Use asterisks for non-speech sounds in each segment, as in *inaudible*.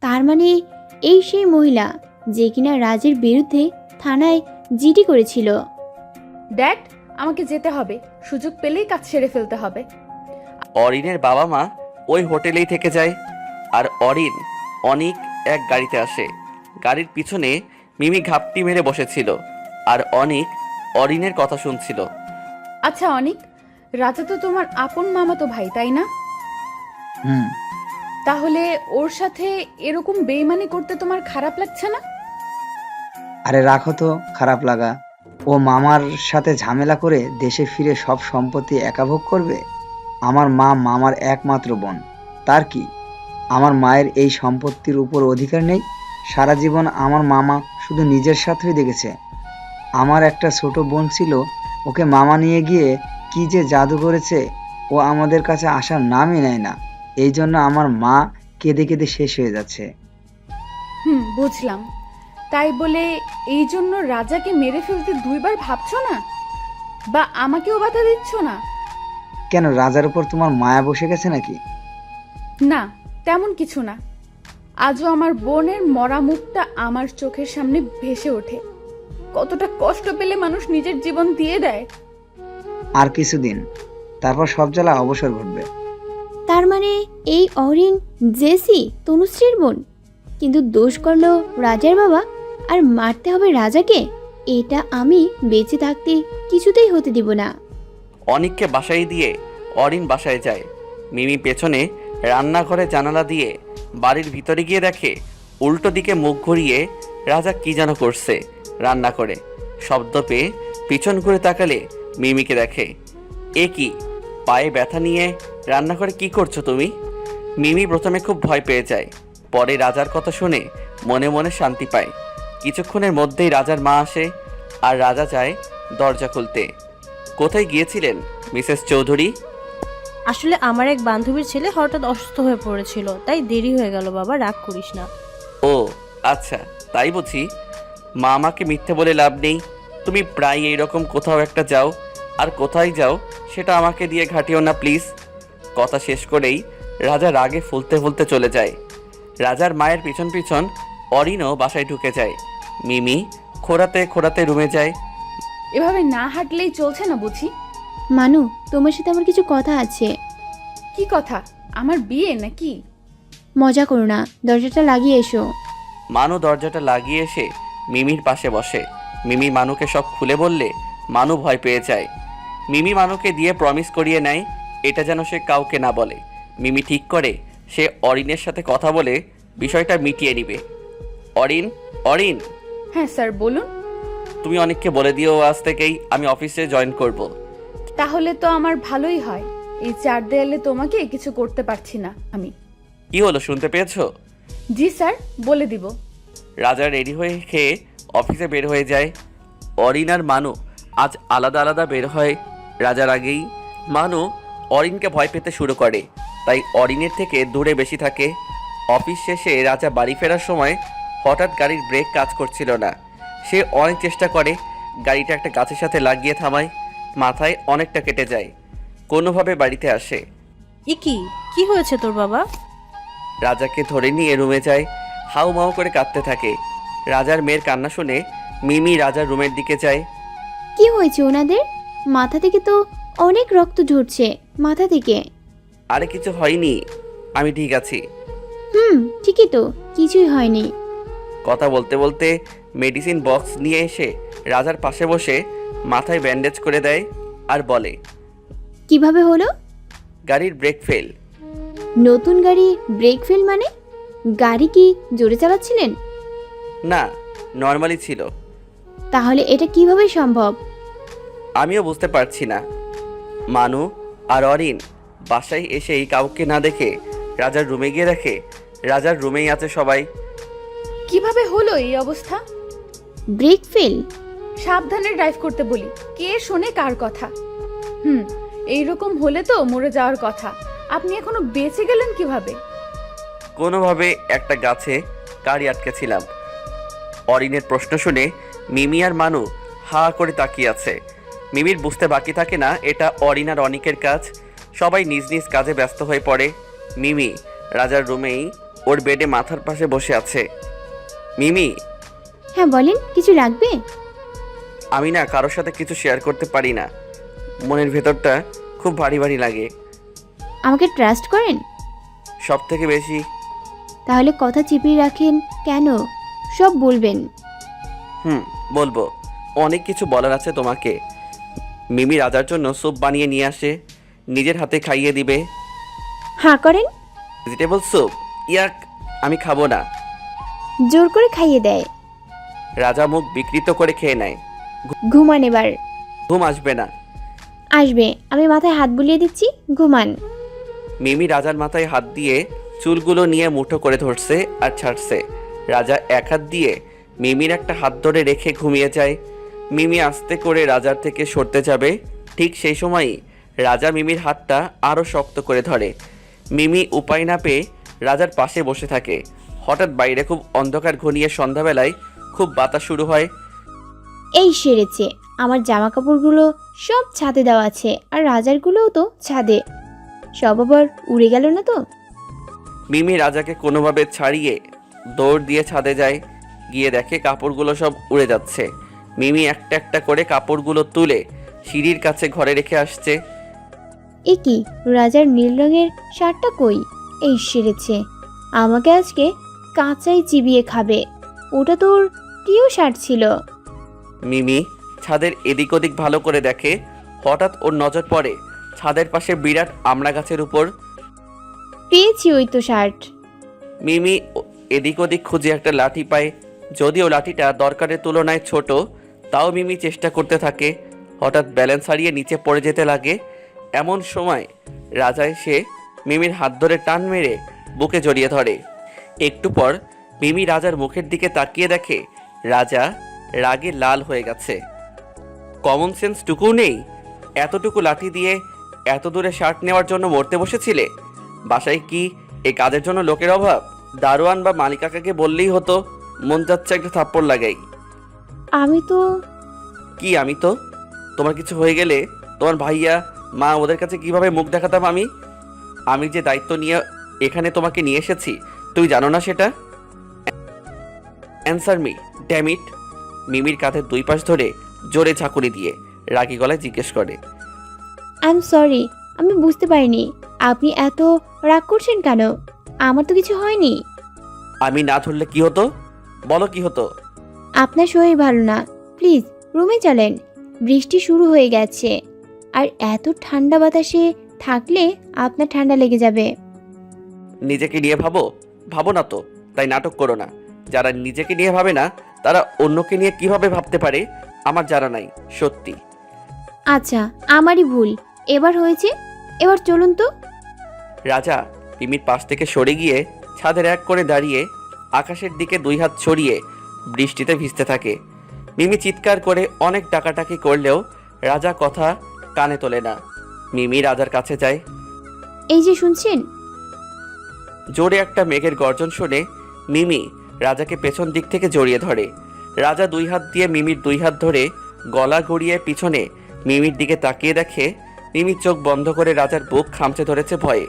তার মানে এই সেই মহিলা যে কিনা রাজের বিরুদ্ধে থানায় জিডি করেছিল। ড্যাড আমাকে যেতে হবে। সুযোগ পেলেই কাজ সেরে ফেলতে হবে। অরিনের বাবা মা ওই হোটেলেই থেকে যায়। আর অরিন অনিক এক গাড়িতে আসে। গাড়ির পিছনে মিমি ঘাপটি মেরে বসেছিল। আর অনিক অরিনের কথা শুনছিল। আচ্ছা অনিক রাজা তো তোমার আপন মামাতো ভাই তাই না? হুম। তাহলে ওর সাথে এরকম বেইমানি করতে তোমার খারাপ লাগছে না? আরে রাখো তো, খারাপ লাগা। ও মামার সাথে ঝামেলা করে দেশে ফিরে সব সম্পত্তি একাভোগ করবে? আমার মা মামার একমাত্র বোন। তার কি? আমার মায়ের এই সম্পত্তির উপর অধিকার নেই? সারা জীবন আমার মামা শুধু নিজের সাথেই দেখেছে। আমার একটা ছোট বোন ছিল, ওকে মামা নিয়ে গিয়ে কি যে জাদু করেছে, ও আমাদের কাছে আসার নামই নেয় না। এই জন্য আমার মা কেঁদে কেঁদে শেষ হয়ে যাচ্ছে। হুম বুঝলাম। তাই বলে এই জন্য রাজাকে মেরে ফেলতে দুইবার ভাবছ না? বা আমাকেও বাধা দিচ্ছ না? কেন রাজার উপর তোমার মায়া বসে গেছে নাকি? না তেমন কিছু না। আজও আমার বোনের মরা মুখটা আমার চোখের সামনে ভেসে ওঠে। কতটা কষ্ট পেলে মানুষ নিজের জীবন দিয়ে দেয়। আর কিছুদিন তারপর সব জ্বালা অবসর ঘটবে। তার মানে এই অরিন জেসি, তনুশ্রীর বোন। কিন্তু দোষ করল রাজার বাবা, আর মারতে হবে রাজাকে। এটা আমি বেঁচে থাকতে কিছুতেই হতে দিব না। অনিককে বাসায় দিয়ে অরিন বাসায় যায়। মিমি পেছনে রান্নাঘরে জানালা দিয়ে বাড়ির ভিতরে গিয়ে দেখে, উল্টো দিকে মুখ ঘুরিয়ে রাজা কি যেন করছে রান্না করে শব্দ পেয়ে পিছন ঘুরে তাকালে মিমিকে দেখে, এ কি? পায়ে ব্যথা নিয়ে রান্নাঘরে কি করছ তুমি? মিমি প্রথমে খুব ভয় পেয়ে যায়। পরে রাজার কথা শুনে মনে মনে শান্তি পায়। কিছুক্ষণের মধ্যেই রাজার মা আসে আর রাজা যায় দরজা খুলতে। কোথায় গিয়েছিলেন মিসেস চৌধুরী? আসলে আমার এক বান্ধবীর ছেলে হঠাৎ অসুস্থ হয়ে পড়েছিল তাই দেরি হয়ে গেল বাবা রাগ করিস না। ও আচ্ছা তাই বুঝি। মা আমাকে মিথ্যে বলে লাভ নেই। তুমি প্রায় এইরকম কোথাও একটা যাও আর কোথায় যাও সেটা আমাকে দিয়ে ঘাটিও না প্লিজ। কথা শেষ করেই রাজা রাগে ফুলতে ফুলতে চলে যায়। রাজার মায়ের পিছন পিছন অরিনও বাসায় ঢুকে যায়। মিমি খোরাতে খোরাতে রুমে যায়। এভাবে না হাঁটলেই চলছে না বুঝি? মানু তোমার সাথে আমার কিছু কথা আছে। কি কথা? আমার বিয়ে নাকি? মজা করো না দরজাটা লাগিয়ে এসো। মানু দরজাটা লাগিয়ে এসে মিমির পাশে বসে। মিমি মানুকে সব খুলে বললে মানু ভয় পেয়ে যায়। মিমি মানুকে দিয়ে প্রমিস করিয়ে নেয় এটা যেন সে কাউকে না বলে। মিমি ঠিক করে সে অরিনের সাথে কথা বলে বিষয়টা মিটিয়ে নিবে। অরিন অরিন! হ্যাঁ স্যার বলুন। তুমি অনেককে বলে দিও আজ থেকেই আমি অফিসে জয়েন করব। তাহলে তো আমার ভালোই হয়। এই চার দেয়ালে তোমাকে কিছু করতে পারছি না আমি। কি হলো শুনতে পেয়েছ? জি স্যার বলে দিব। রাজা রেডি হয়ে খেয়ে অফিসে বের হয়ে যায়। অরিন আর মানু আজ আলাদা আলাদা বের হয় রাজার আগেই মানু অরিনকে ভয় পেতে শুরু করে। তাই অরিনের থেকে দূরে বেশি থাকে। অফিস শেষে রাজা বাড়ি ফেরার সময় হঠাৎ গাড়ির ব্রেক কাজ করছিল না। সে অনেক চেষ্টা করে গাড়িটা একটা গাছের সাথে লাগিয়ে থামায় মাথায় অনেকটা কেটে যায় কোনোভাবে বাড়িতে আসে। ই কি কি হয়েছে তোর বাবা? রাজাকে ধরে নিয়ে রুমে যায় হাউ মাউ করে কাঁদতে থাকে। রাজার মেয়ের কান্না শুনে মিমি রাজার রুমের দিকে যায়। কি হয়েছে ওনাদের? মাথা থেকে তো অনেক রক্ত ঝরছে মাথা থেকে। আরে কিছু হয়নি আমি ঠিক আছি। হুম ঠিকই তো কিছুই হয়নি। কথা বলতে বলতে মেডিসিন বক্স নিয়ে এসে রাজার পাশে বসে মাথায় ব্যান্ডেজ করে দেয় আর বলে কীভাবে হলো? গাড়ির ব্রেক ফেল নতুন গাড়ি ব্রেক ফেল মানে? গাড়ি কি জোরে চালাচ্ছিলেন? না নর্মালি ছিল। তাহলে এটা কীভাবে সম্ভব? আমিও বুঝতে পারছি না। মানু আর অরিন বাসায় এসেই কাউকে না দেখে রাজার রুমে গিয়ে দেখে রাজার রুমেই আছে সবাই। কীভাবে হলো এই অবস্থা? Brake fail. সাবধানে ড্রাইভ করতে বলি। কে শোনে কার কথা? হুম এইরকম হলে তো মরে যাওয়ার কথা। আপনি এখনও বেঁচে গেলেন কীভাবে? কোনোভাবে একটা গাছে গাড়ি আটকেছিলাম। অরিনের প্রশ্ন শুনে মিমি আর মানু হা করে তাকিয়ে আছে। মিমির বুঝতে বাকি থাকে না এটা অরিন আর অনিকের কাজ। সবাই নিজ নিজ কাজে ব্যস্ত হয়ে পড়ে। মিমি রাজার রুমেই ওর বেডে মাথার পাশে বসে আছে। মিমি। হ্যাঁ বলেন কিছু লাগবে? আমি না কারোর সাথে কিছু শেয়ার করতে পারি না। মনের ভেতরটা খুব ভারী ভারী লাগে। আমাকে ট্রাস্ট করেন? সব থেকে বেশি। তাহলে কথা চিপিয়ে রাখেন কেন? সব বলবেন। হুম বলব। অনেক কিছু বলার আছে তোমাকে। মিমি রাজার জন্য স্যুপ বানিয়ে নিয়ে আসে। নিজের হাতে খাইয়ে দিবে। হাঁ করেন। ভেজিটেবল স্যুপ ইয়াক আমি খাব না। জোর করে খাইয়ে দেয়। রাজা মুখ বিকৃত করে খেয়ে নেয়। ঘুমান এবার। ঘুম আসবে না। আসবে। আমি মাথায় হাত বুলিয়ে দিচ্ছি ঘুমান। মিমি রাজার মাথায় হাত দিয়ে চুলগুলো নিয়ে মুঠো করে ধরছে আর ছাড়ছে। রাজা এক হাত দিয়ে মিমির একটা হাত ধরে রেখে ঘুমিয়ে যায়। মিমি আস্তে করে রাজার থেকে সরতে যাবে। ঠিক সেই সময়ই রাজা মিমির হাতটা আরও শক্ত করে ধরে। মিমি উপায় না পেয়ে রাজার পাশে বসে থাকে। হঠাৎ বাইরে খুব অন্ধকার ঘনিয়ে সন্ধ্যাবেলায় খুব বাতাস শুরু হয়। এই সেরেছে আমার জামা কাপড়গুলো সব ছাদে দেওয়া আছে আর রাজারগুলোও তো ছাদে। সব আবার উড়ে গেল না তো? মিমি রাজাকে কোনোভাবে ছাড়িয়ে দৌড় দিয়ে ছাদে যায়। গিয়ে দেখে কাপড়গুলো সব উড়ে যাচ্ছে। মিমি একটা একটা করে কাপড়গুলো তুলে সিঁড়ির কাছে ঘরে রেখে আসছে। এ কি রাজার নীল রঙের শার্টটা কই? এই সেরেছে। আমাকে আজকে কাঁচাই চিবিয়ে খাবে। ওটা তোর প্রিয় শার্ট ছিল। মিমি ছাদের এদিক ওদিক ভালো করে দেখে। হঠাৎ ওর নজর পড়ে ছাদের পাশে বিরাট আমড়া গাছের উপর। পেয়েছি ওই তো শার্ট। মিমি এদিক ওদিক খুঁজে একটা লাঠি পায়। যদিও লাঠিটা দরকারের তুলনায় ছোট তাও মিমি চেষ্টা করতে থাকে। হঠাৎ ব্যালেন্স হারিয়ে নিচে পড়ে যেতে লাগে। এমন সময় রাজা এসে মিমির হাত ধরে টান মেরে বুকে জড়িয়ে ধরে। একটু পর মিমি রাজার মুখের দিকে তাকিয়ে দেখে রাজা রাগে লাল হয়ে গেছে। কমন সেন্স নেই। এতটুকু লাঠি দিয়ে এত দূরে শার্ট নেওয়ার জন্য মরতে বসেছিলে? বাসায় কি এ কাজের জন্য লোকের অভাব? দারোয়ান বা মালিকাকাকে বললেই হতো, মন যাচ্ছে একটা থাপ্পড় লাগাই। আমি তো কি আমি তো? তোমার কিছু হয়ে গেলে তোমার ভাইয়া মা ওদের কাছে কীভাবে মুখ দেখাতাম আমি? আমি যে দায়িত্ব নিয়ে এখানে তোমাকে নিয়ে এসেছি তুই জানো না সেটা? অ্যান্সার মি ড্যামিট মিমির কাঁধের দুই পাশ ধরে জোরে ঝাঁকুনি দিয়ে রাগি গলায় জিজ্ঞেস করে। আই এম সরি আমি বুঝতে পারিনি। আপনি এত রাগ করছেন কেন? আমার তো কিছু হয়নি। আমি না ধরলে কি হতো? বলো কি হতো? আপনার শরীর ভালো না প্লিজ রুমে চলেন। বৃষ্টি শুরু হয়ে গেছে। আর এত ঠান্ডা বাতাসে থাকলে আপনার ঠান্ডা লেগে যাবে। নিজেকে নিয়ে ভাবো ভাবো না তো তাই নাটক করো না। যারা নিজেকে নিয়ে ভাবে না তারা অন্যকে নিয়ে কীভাবে ভাবতে পারে আমার জানা নাই সত্যি। আচ্ছা আমারই ভুল। এবার হয়েছে? এবার চলুন তো। রাজা মিমির পাশ থেকে সরে গিয়ে ছাদের এক করে দাঁড়িয়ে আকাশের দিকে দুই হাত ছড়িয়ে বৃষ্টিতে ভিজতে থাকে। মিমি চিৎকার করে অনেক টাকাটাকি করলেও রাজা কথা কানে তোলে না। মিমি রাজার কাছে যায়। এই যে শুনছেন? জোরে একটা মেঘের গর্জন শুনে মিমি রাজাকে পেছন দিক থেকে জড়িয়ে ধরে। রাজা দুই হাত দিয়ে মিমির দুই হাত ধরে গলা গড়িয়ে পিছনে মিমির দিকে তাকিয়ে দেখে মিমি চোখ বন্ধ করে রাজার বুক খামচে ধরেছে ভয়ে।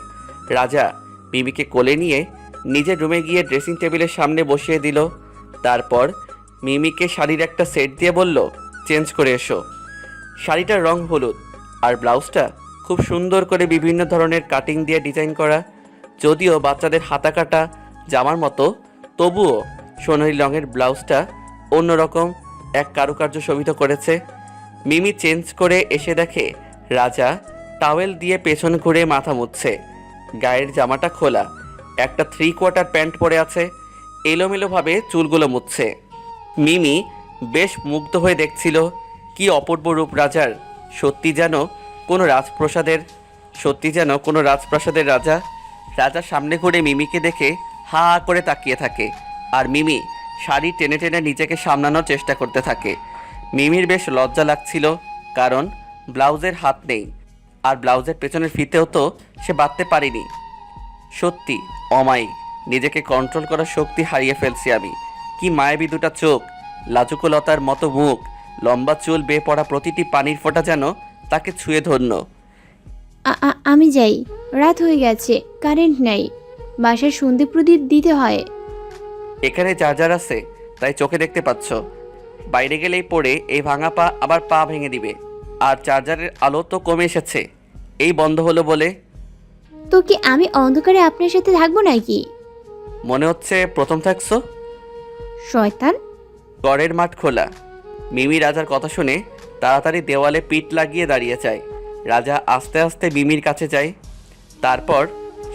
রাজা মিমিকে কোলে নিয়ে নিজের রুমে গিয়ে ড্রেসিং টেবিলের সামনে বসিয়ে দিল তারপর মিমিকে শাড়ির একটা সেট দিয়ে বলল, চেঞ্জ করে এসো। শাড়িটার রং হলুদ আর ব্লাউজটা খুব সুন্দর করে বিভিন্ন ধরনের কাটিং দিয়ে ডিজাইন করা। যদিও বাচ্চাদের হাতা কাটা জামার মতো, তবুও সোনালি রঙের ব্লাউজটা অন্যরকম এক কারুকার্য শোভিত করেছে। মিমি চেঞ্জ করে এসে দেখে রাজা টাওয়েল দিয়ে পেছন ঘুরে মাথা মুছছে। গায়ের জামাটা খোলা, একটা থ্রি কোয়ার্টার প্যান্ট পরে আছে। এলোমেলোভাবে চুলগুলো মুছছে। মিমি বেশ মুগ্ধ হয়ে দেখছিল, কি অপূর্ব রূপ রাজার। সত্যি যেন কোনো রাজপ্রসাদের, সত্যি যেন কোনো রাজপ্রাসাদের রাজা। রাজা সামনে ঘুরে মিমিকে দেখে হা হা করে তাকিয়ে থাকে আর মিমি শাড়ি টেনে টেনে নিজেকে সামলানোর চেষ্টা করতে থাকে। মিমির বেশ লজ্জা লাগছিল কারণ ব্লাউজের হাত নেই আর ব্লাউজের পেছনের ফিতেও তো সে বাঁধতে পারিনি। সত্যি, অমায়িক। নিজেকে কন্ট্রোল করার শক্তি হারিয়ে ফেলছি আমি। কি মায়াবী দুটা চোখ লাজুকলতার মতো মুখ লম্বা চুল বেয়ে পড়া প্রতিটি পানির ফোঁটা যেন তাকে ছুঁয়ে ধন্য আমি যাই রাত হয়ে গেছে কারেন্ট নাই বাসার সন্ধে প্রদীপ দিতে হয়। এখানে চার্জার আছে তাই চোখে দেখতে পাচ্ছ। বাইরে গেলেই পড়ে এই ভাঙা পা আবার পা ভেঙে দিবে। আর চার্জারের আলো তো কমে এসেছে। এই বন্ধ হলো বলে? তো কি আমি অন্ধকারে আপনার সাথে থাকব নাকি? মনে হচ্ছে প্রথম থাকছো? শয়তান। গড়ের মাঠ খোলা। মিমি রাজার কথা শুনে তাড়াতাড়ি দেওয়ালে পিঠ লাগিয়ে দাঁড়িয়ে যায়। রাজা আস্তে আস্তে মিমির কাছে যায়। তারপর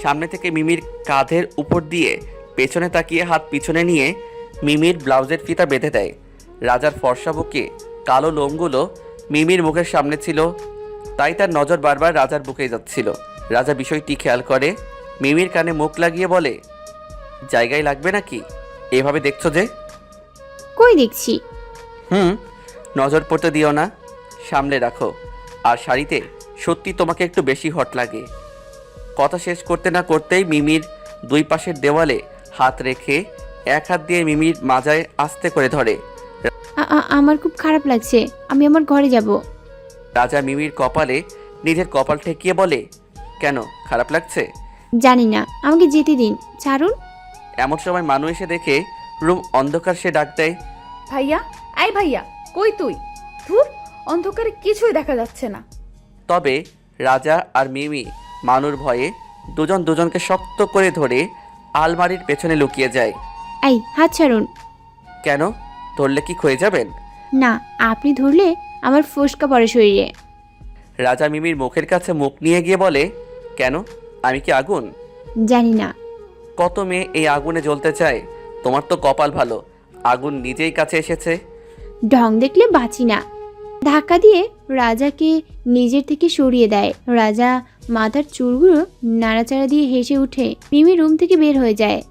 সামনে থেকে মিমির কাঁধের উপর দিয়ে পেছনে তাকিয়ে হাত পিছনে নিয়ে মিমির ব্লাউজের ফিতা বেঁধে দেয়। রাজার ফর্সা বুকে কালো লোমগুলো মিমির মুখের সামনে ছিল। তাই তার নজর বারবার রাজার বুকে যাচ্ছিল। রাজা বিষয়টি খেয়াল করে মিমির কানে মুখ লাগিয়ে বলে জায়গায় লাগবে নাকি? এভাবে দেখছ যে? কই দেখছি? হুম নজর পড়তে দিও না সামলে রাখো। আর শাড়িতে সত্যি তোমাকে একটু বেশি হট লাগে। কথা শেষ করতে না করতেই মিমির দুই পাশের দেওয়ালে হাত রেখে এক হাত দিয়ে মিমির মাজায় আস্তে করে ধরে। আ- আ- আমার খুব খারাপ লাগছে। আমি আমার ঘরে যাব। রাজা মিমির কপালে নিজের কপাল ঠেকিয়ে বলে কেন? খারাপ লাগছে? জানি না। আমাকে যেতে দিন। ছাড়ুন। এমন সময় মানুষ এসে দেখে রুম অন্ধকার সে ডাক দেয়। ভাইয়া আই ভাইয়া কই তুই? ধুর অন্ধকারে কিছুই দেখা যাচ্ছে না। তবে রাজা আর মিমি মানুর ভয়ে দুজন দুজনকে শক্ত করে ধরে আলমারির পেছনে লুকিয়ে যায়। এই হাত ছাড়ুন। কেন? ধরলে কি ক্ষয়ে যাবেন? না আপনি ধরলে আমার ফোসকা পড়ে শরীরে। রাজা মিমির মুখের কাছে মুখ নিয়ে গিয়ে বলে কেন? আমি কি আগুন? জানি না। কত মেয়ে এই আগুনে জ্বলতে চায়? তোমার তো কপাল ভালো। আগুন নিজেই কাছে এসেছে। ঢং দেখলে বাঁচি না। ধাক্কা দিয়ে রাজাকে নিজের থেকে সরিয়ে দেয়। রাজা মাথার চুলগুলো নাড়াচাড়া দিয়ে হেসে উঠে মিমি রুম থেকে বের হয়ে যায়।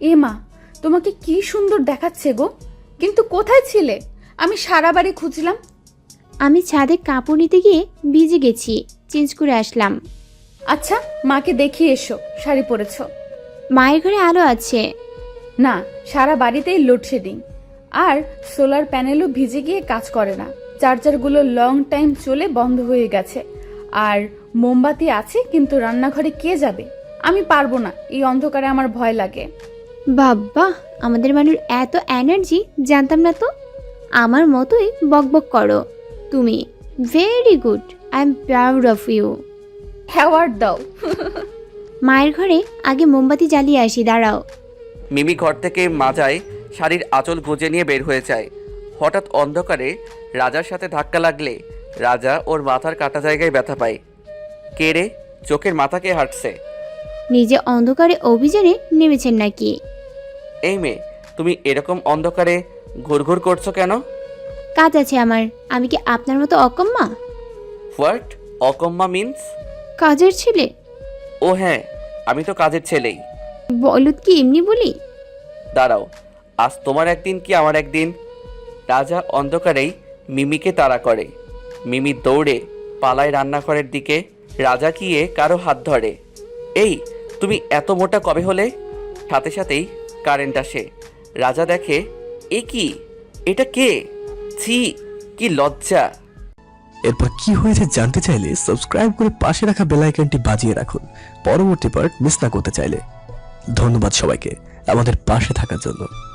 এ মা তোমাকে কি সুন্দর দেখাচ্ছে গো। কিন্তু কোথায় ছিলে? আমি সারা বাড়ি খুঁজলাম। আমি ছাদে কাপড় নিতে গিয়ে ভিজে গেছি। চেঞ্জ করে আসলাম। আচ্ছা মাকে দেখিয়ে এসো। শাড়ি পরেছো। মায়ের ঘরে আলো আছে। না সারা বাড়িতেই লোডশেডিং আর সোলার প্যানেলও ভিজে গিয়ে কাজ করে না। চার্জারগুলো লং টাইম চলে বন্ধ হয়ে গেছে। আর মোমবাতি আছে কিন্তু রান্নাঘরে কে যাবে? আমি পারব না এই অন্ধকারে আমার ভয় লাগে। বাবা আমাদের মানুষ এত এনার্জি জানতাম না তো? আমার মতোই বকবক করো। তুমি very good I am proud of you হ্যাওয়ার্ড দাও। *laughs* মায়ের ঘরে আগে মোমবাতি জ্বালিয়ে আসি দাঁড়াও। মিমি ঘর থেকে মাজায় শাড়ির আঁচল গুজে নিয়ে বের হয়ে যায়। হঠাৎ অন্ধকারে রাজার সাথে ধাক্কা লাগলে রাজা ওর মাথার কাটা জায়গায় ব্যথা পায়। কে রে? চোখের মাথাকে হাঁটছে? নিজে অন্ধকারে অভিযানে নেমেছেন নাকি? এই মেয়ে তুমি এরকম অন্ধকারে ঘুরঘুর করছ কেন? কাজ আছে আমার। আমি কি আপনার মতো অকম্মা? হোয়াট অকম্মা মিন্স কাজের ছেলে? ও হ্যাঁ আমি তো কাজের ছেলেই। বলত কি এমনি বলি? দাঁড়াও আজ তোমার একদিন কি আমার একদিন? রাজা অন্ধকারেই মিমিকে তাড়া করে। মিমি দৌড়ে পালায় রান্নাঘরের দিকে রাজা গিয়ে কারও হাত ধরে? এই তুমি এত মোটা কবে হলে? সাথে সাথেই কারেন্ট আসে। রাজা দেখে এ কি? এটা কে? ছি কি লজ্জা। এরপর কি হয়েছে জানতে চাইলে সাবস্ক্রাইব করে পাশে রাখা বেল আইকনটি বাজিয়ে রাখুন। পরবর্তী পার্ট মিস না করতে চাইলে। ধন্যবাদ সবাইকে আমাদের পাশে থাকার জন্য।